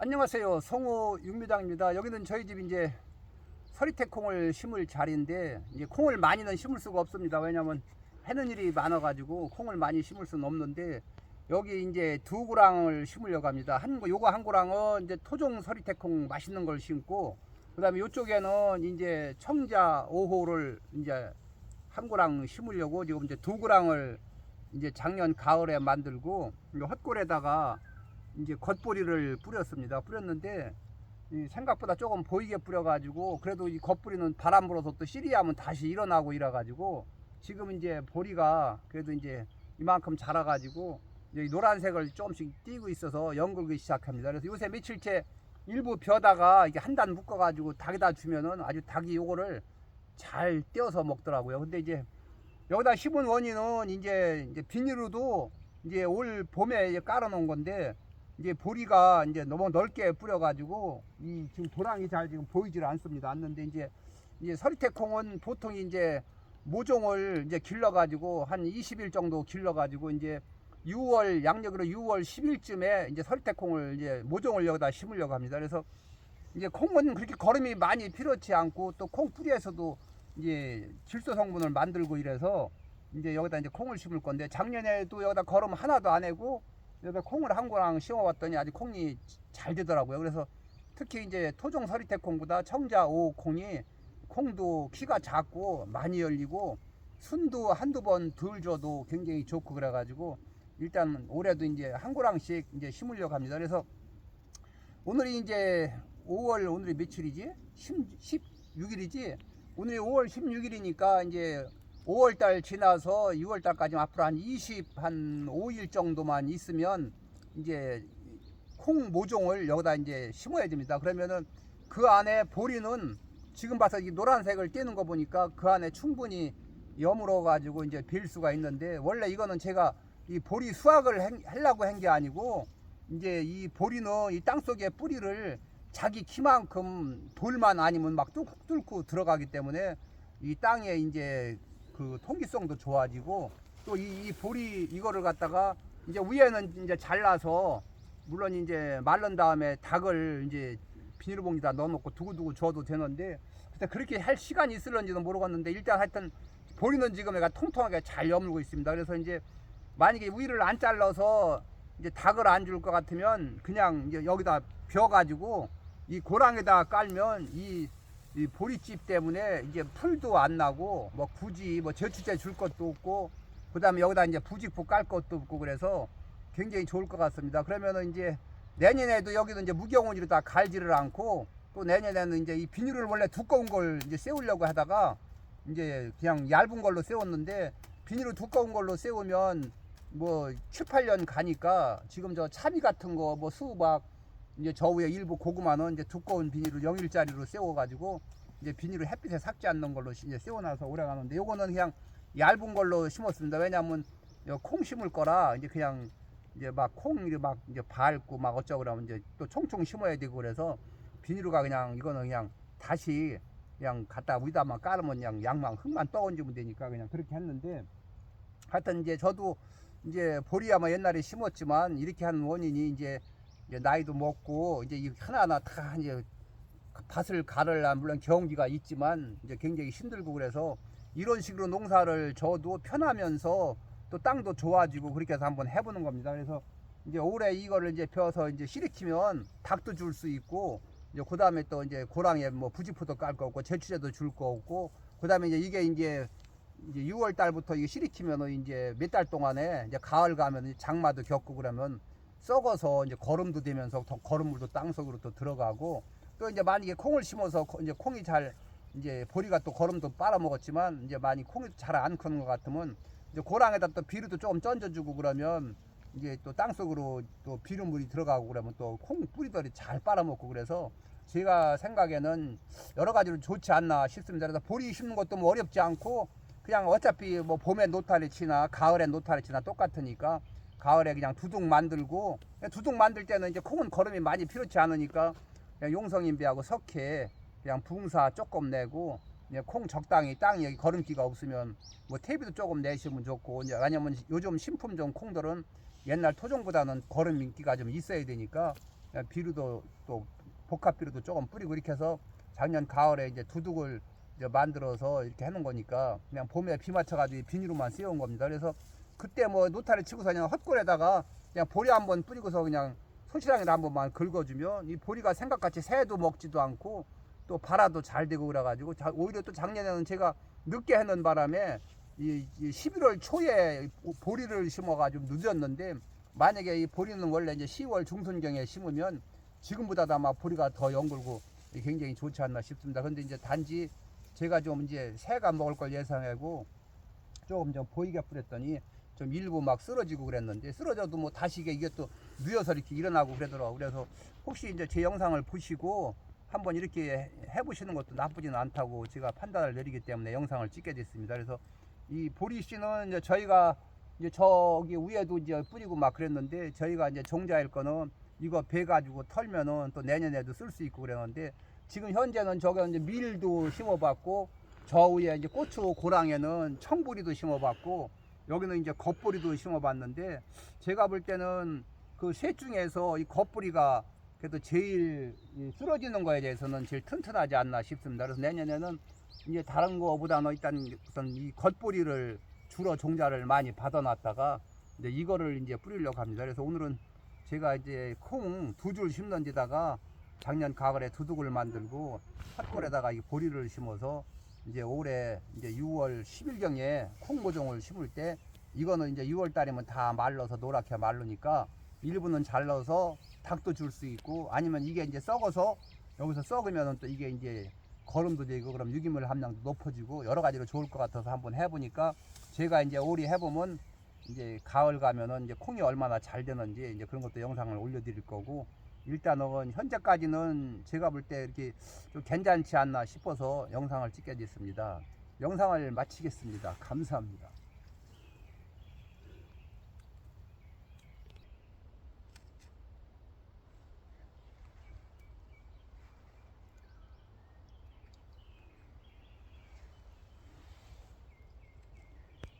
안녕하세요. 성호 윤미장입니다. 여기는 저희 집 이제 서리태 콩을 심을 자리인데 이제 콩을 많이는 심을 수가 없습니다. 왜냐면 해는 일이 많아가지고 콩을 많이 심을 수는 없는데 여기 이제 두 구랑을 심으려고 합니다. 한 거, 요거 한 구랑은 이제 토종 서리태 콩 맛있는 걸 심고 그다음에 이쪽에는 이제 청자 5호를 이제 한 구랑 심으려고 지금 이제 두 구랑을 이제 작년 가을에 만들고 헛골에다가 이제 겉뿌리를 뿌렸습니다. 뿌렸는데 이 생각보다 조금 보이게 뿌려가지고 그래도 이 겉뿌리는 바람 불어서 또 씨리하면 다시 일어나고 이래가지고 지금 이제 보리가 그래도 이제 이만큼 자라가지고 이 노란색을 조금씩 띄고 있어서 연글기 시작합니다. 그래서 요새 며칠째 일부 벼다가 이게 한 단 묶어가지고 닭에다 주면은 아주 닭이 요거를 잘 떼어서 먹더라고요. 근데 이제 여기다 심은 원인은 이제, 이제 비닐로도 이제 올 봄에 이제 깔아놓은 건데 이제 보리가 이제 너무 넓게 뿌려가지고 이 지금 도랑이 잘 지금 보이질 않습니다. 않는데 이제 이제 서리태콩은 보통 이제 모종을 이제 길러가지고 한 20일 정도 길러가지고 이제 6월 양력으로 6월 10일쯤에 이제 서리태콩을 이제 모종을 여기다 심으려고 합니다. 그래서 이제 콩은 그렇게 거름이 많이 필요치 않고 또 콩 뿌리에서도 이제 질소 성분을 만들고 이래서 이제 여기다 이제 콩을 심을 건데 작년에도 여기다 거름 하나도 안 해고 여기다 콩을 한 고랑 심어봤더니 아주 콩이 잘 되더라고요. 그래서 특히 이제 토종 서리태 콩보다 청자 오 콩이 콩도 키가 작고 많이 열리고 순도 한두 번 덜 줘도 굉장히 좋고 그래가지고 일단 올해도 이제 한 고랑씩 이제 심으려고 합니다. 그래서 오늘이 이제 5월 오늘이 며칠이지? 10, 16일이지? 오늘이 5월 16일이니까 이제 5월 달 지나서 6월 달까지 앞으로 한 20, 한 5일 정도만 있으면 이제 콩 모종을 여기다 이제 심어야 됩니다. 그러면은 그 안에 보리는 지금 봐서 이 노란색을 띄는 거 보니까 그 안에 충분히 여물어 가지고 이제 빌 수가 있는데 원래 이거는 제가 이 보리 수확을 행- 하려고 한 게 아니고 이제 이 보리는 이 땅 속에 뿌리를 자기 키만큼 돌만 아니면 막 뚫고, 뚫고 들어가기 때문에 이 땅에 이제 그 통기성도 좋아지고 또이 보리 이거를 갖다가 이제 위에는 이제 잘라서 물론 이제 말른 다음에 닭을 이제 비닐봉지다 넣어놓고 두고두고 줘도 되는데 근데 그렇게 할 시간이 있을런지도 모르겠는데 일단 하여튼 보리는 지금 애가 통통하게 잘 여물고 있습니다. 그래서 이제 만약에 위를 안 잘라서 이제 닭을 안 줄 것 같으면 그냥 이제 여기다 벼가지고 이 고랑에다 깔면 이, 이 보리집 때문에 이제 풀도 안 나고 뭐 굳이 뭐 제추제 줄 것도 없고 그다음에 여기다 이제 부직포 깔 것도 없고 그래서 굉장히 좋을 것 같습니다. 그러면은 이제 내년에도 여기도 이제 무경운으로 다 갈지를 않고 또 내년에는 이제 이 비닐을 원래 두꺼운 걸 이제 세우려고 하다가 이제 그냥 얇은 걸로 세웠는데 비닐을 두꺼운 걸로 세우면 뭐 7, 8년 가니까 지금 저 참이 같은 거 뭐 수박 이제 저 위에 일부 고구마는 이제 두꺼운 비닐을 0일짜리로 세워가지고 이제 비닐을 햇빛에 삭지 않는 걸로 이제 세워놔서 오래 가는데 요거는 그냥 얇은 걸로 심었습니다. 왜냐하면 콩 심을 거라 이제 그냥 이제 막 콩이 막 이제 밟고 막 어쩌고 그러면 이제 또 총총 심어야 되고 그래서 비닐가 그냥 이거는 그냥 다시 그냥 갖다 위다만 깔으면 그냥 양만 흙만 떠얹으면 되니까 그냥 그렇게 했는데 하여튼 이제 저도 이제 보리야마 옛날에 심었지만 이렇게 하는 원인이 이제, 이제 나이도 먹고 이제 이 하나하나 다 이제 밭을 가르려 물론 경기가 있지만 이제 굉장히 힘들고 그래서 이런 식으로 농사를 져도 편하면서 또 땅도 좋아지고 그렇게 해서 한번 해보는 겁니다. 그래서 이제 올해 이거를 이제 펴서 이제 시리키면 닭도 줄 수 있고 이제 그 다음에 또 이제 고랑에 뭐 부지포도 깔 거 없고 제추제도 줄 거 없고 그 다음에 이제 이게 이제 이제 6월 달부터 이게 시리키면은 이제 몇 달 동안에 이제 가을 가면 장마도 겪고 그러면 썩어서 이제 거름도 되면서 더 거름물도 땅 속으로 또 들어가고 또 이제 만약에 콩을 심어서 거- 이제 콩이 잘 이제 보리가 또 거름도 빨아먹었지만 이제 많이 콩이 잘 안 크는 것 같으면 이제 고랑에다 또 비료도 조금 던져주고 그러면 이제 또 땅 속으로 또 비료물이 들어가고 그러면 또 콩 뿌리들이 잘 빨아먹고 그래서 제가 생각에는 여러 가지로 좋지 않나 싶습니다. 그래서 보리 심는 것도 뭐 어렵지 않고 그냥 어차피 뭐 봄에 노타리 치나 가을에 노타리 치나 똑같으니까 가을에 그냥 두둑 만들고 두둑 만들 때는 이제 콩은 거름이 많이 필요치 않으니까 그냥 용성인비하고 석회 그냥 붕사 조금 내고 이제 콩 적당히 땅이 여기 거름기가 없으면 뭐 퇴비도 조금 내시면 좋고 이제 왜냐면 요즘 신품종 콩들은 옛날 토종보다는 거름 인기가 좀 있어야 되니까 비료도 또 복합 비료도 조금 뿌리고 이렇게 해서 작년 가을에 이제 두둑을 이제 만들어서 이렇게 해놓은 거니까 그냥 봄에 비 맞춰가지고 비닐로만 씌운 겁니다. 그래서 그때 뭐 노타를 치고서 그냥 헛골에다가 그냥 보리 한번 뿌리고서 그냥 손시랑이를 한 번만 긁어주면 이 보리가 생각같이 새도 먹지도 않고 또 발화도 잘 되고 그래가지고 자- 오히려 또 작년에는 제가 늦게 해놓은 바람에 이, 이 11월 초에 보리를 심어가지고 늦었는데 만약에 이 보리는 원래 이제 10월 중순경에 심으면 지금보다도 아마 보리가 더 연글고 굉장히 좋지 않나 싶습니다. 근데 이제 단지 제가 좀 이제 새가 먹을 걸 예상하고 조금 좀 보이게 뿌렸더니 좀 일부 막 쓰러지고 그랬는데 쓰러져도 뭐 다시 이게 또 누여서 이렇게 일어나고 그러더라고. 그래서 혹시 이제 제 영상을 보시고 한번 이렇게 해보시는 것도 나쁘지는 않다고 제가 판단을 내리기 때문에 영상을 찍게 됐습니다. 그래서 이 보리 씨는 이제 저희가 이제 저기 위에도 이제 뿌리고 막 그랬는데 저희가 이제 종자일 거는 이거 배 가지고 털면은 또 내년에도 쓸 수 있고 그랬는데 지금 현재는 저기 이제 밀도 심어봤고 저 위에 이제 고추 고랑에는 청보리도 심어봤고 여기는 이제 겉보리도 심어봤는데 제가 볼 때는 그 셋 중에서 이 겉보리가 그래도 제일 이 쓰러지는 거에 대해서는 제일 튼튼하지 않나 싶습니다. 그래서 내년에는 이제 다른 거보다는 일단 우선 이 겉보리를 주로 종자를 많이 받아놨다가 이제 이거를 이제 뿌리려고 합니다. 그래서 오늘은 제가 이제 콩 두 줄 심는 데다가 작년 가을에 두둑을 만들고 핫골에다가 이 보리를 심어서 이제 올해 이제 6월 10일경에 콩 모종을 심을 때 이거는 이제 6월 달이면 다 말라서 노랗게 마르니까 일부는 잘라서 닭도 줄 수 있고 아니면 이게 이제 썩어서 여기서 썩으면은 또 이게 이제 거름도 되고 그럼 유기물 함량도 높아지고 여러 가지로 좋을 것 같아서 한번 해보니까 제가 이제 올해 해보면 이제 가을 가면은 이제 콩이 얼마나 잘 되는지 이제 그런 것도 영상을 올려드릴 거고 일단은 현재까지는 제가 볼 때 이렇게 좀 괜찮지 않나 싶어서 영상을 찍게 됐습니다. 영상을 마치겠습니다. 감사합니다.